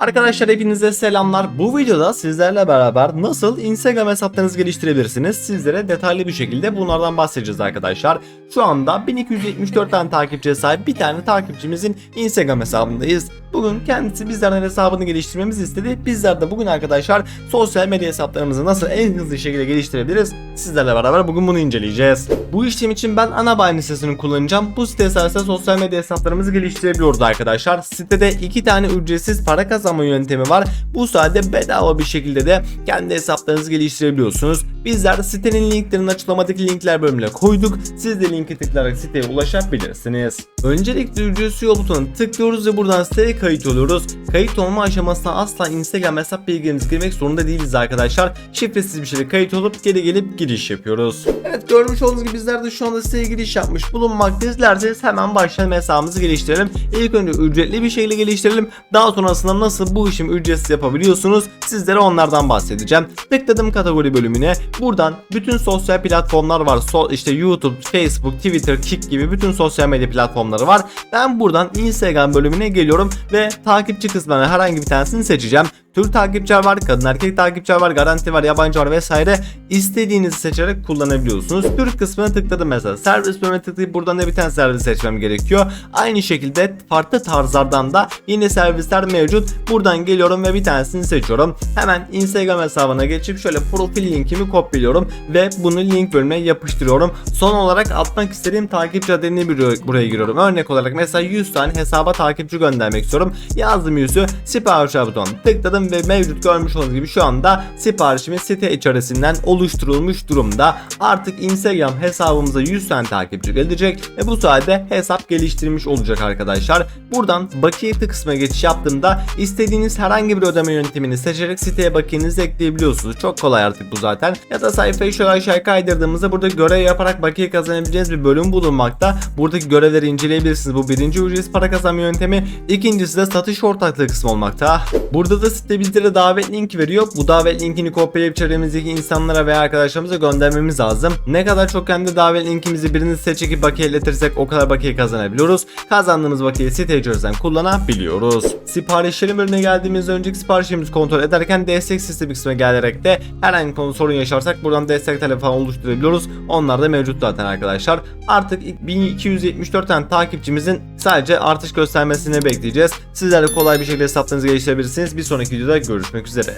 Arkadaşlar hepinize selamlar. Bu videoda sizlerle beraber nasıl Instagram hesaplarınızı geliştirebilirsiniz sizlere detaylı bir şekilde bunlardan bahsedeceğiz arkadaşlar. Şu anda 1274 tane takipçiye sahip bir tane takipçimizin Instagram hesabındayız. Bugün kendisi bizlerden hesabını geliştirmemizi istedi. Bizler de bugün arkadaşlar sosyal medya hesaplarımızı nasıl en hızlı şekilde geliştirebiliriz sizlerle beraber bugün bunu inceleyeceğiz. Bu işlem için ben ana bayani sitesini kullanacağım. Bu site sayesinde sosyal medya hesaplarımızı geliştirebiliyoruz arkadaşlar. Sitede iki tane ücretsiz para kazanma yöntemi var. Bu sayede bedava bir şekilde de kendi hesaplarınızı geliştirebiliyorsunuz. Bizler sitenin linklerini açıklamadaki linkler bölümüne koyduk. Siz de linki tıklayarak siteye ulaşabilirsiniz. Öncelikle ücretsiz yol butonuna tıklıyoruz ve buradan siteye kayıt oluyoruz. Kayıt olma aşamasına asla Instagram hesap bilgilerimizi girmek zorunda değiliz arkadaşlar. Şifresiz bir şekilde kayıt olup geri gelip giriş yapıyoruz. Evet görmüş olduğunuz gibi bizler de şu anda siteye giriş yapmış bulunmaktayız. Dilerseniz hemen başlayalım hesabımızı geliştirelim. İlk önce ücretli bir şekilde geliştirelim. Daha sonrasında nasıl bu işimi ücretsiz yapabiliyorsunuz sizlere onlardan bahsedeceğim. Tıkladım kategori bölümüne. Buradan bütün sosyal platformlar var. So işte YouTube, Facebook, Twitter, Kik gibi bütün sosyal medya platformları var. Ben buradan Instagram bölümüne geliyorum ve takipçi kısmına herhangi bir tanesini seçeceğim. Türk takipçiler var, kadın erkek takipçiler var, garanti var, yabancı var vesaire. İstediğinizi seçerek kullanabiliyorsunuz. Türk kısmına tıkladım mesela. Servis bölümüne tıklayıp buradan da bir tane servis seçmem gerekiyor. Aynı şekilde farklı tarzlardan da yine servisler mevcut. Buradan geliyorum ve bir tanesini seçiyorum. Hemen Instagram hesabına geçip şöyle profil linkimi kopyalıyorum ve bunu link bölümüne yapıştırıyorum. Son olarak atmak istediğim takipçi bir- buraya giriyorum. Örnek olarak mesela 100 tane hesaba takipçi göndermek istiyorum. Yazdım 100'ü sipariş buton tıkladım ve mevcut görmüş olduğunuz gibi şu anda siparişimiz site içerisinden oluşturulmuş durumda. Artık Instagram hesabımıza 100 tane takipçi gelecek ve bu sayede hesap geliştirmiş olacak arkadaşlar. Buradan bakiye kısmına geçiş yaptığımda istediğiniz herhangi bir ödeme yöntemini seçerek siteye bakiyenizi ekleyebiliyorsunuz. Çok kolay artık bu zaten. Ya da sayfayı şöyle aşağı kaydırdığımızda burada görev yaparak bakiye kazanabileceğiniz bir bölüm bulunmakta. Buradaki görevleri inceleyebilirsiniz. Bu birinci ücretsiz para kazanma yöntemi. İkincisi de satış ortaklığı kısmı olmakta. Burada da site bizlere davet linki veriyor. Bu davet linkini kopyalayıp çevremizdeki insanlara veya arkadaşlarımıza göndermemiz lazım. Ne kadar çok kendi davet linkimizi birini site çekip bakiye iletirsek o kadar bakiye kazanabiliyoruz. Kazandığımız bakiyeyi site içerisinden kullanabiliyoruz. Siparişlerin bölümüne geldiğimizde önceki siparişimizi kontrol ederken destek sistemi kısmına gelerek de herhangi konu sorun yaşarsak buradan destek talebi oluşturabiliyoruz. Onlar da mevcut zaten arkadaşlar. Artık 1274 tane takipçimizin sadece artış göstermesini bekleyeceğiz. Sizler de kolay bir şekilde hesaplarınızı geliştirebilirsiniz. Bir sonraki videoda görüşmek üzere.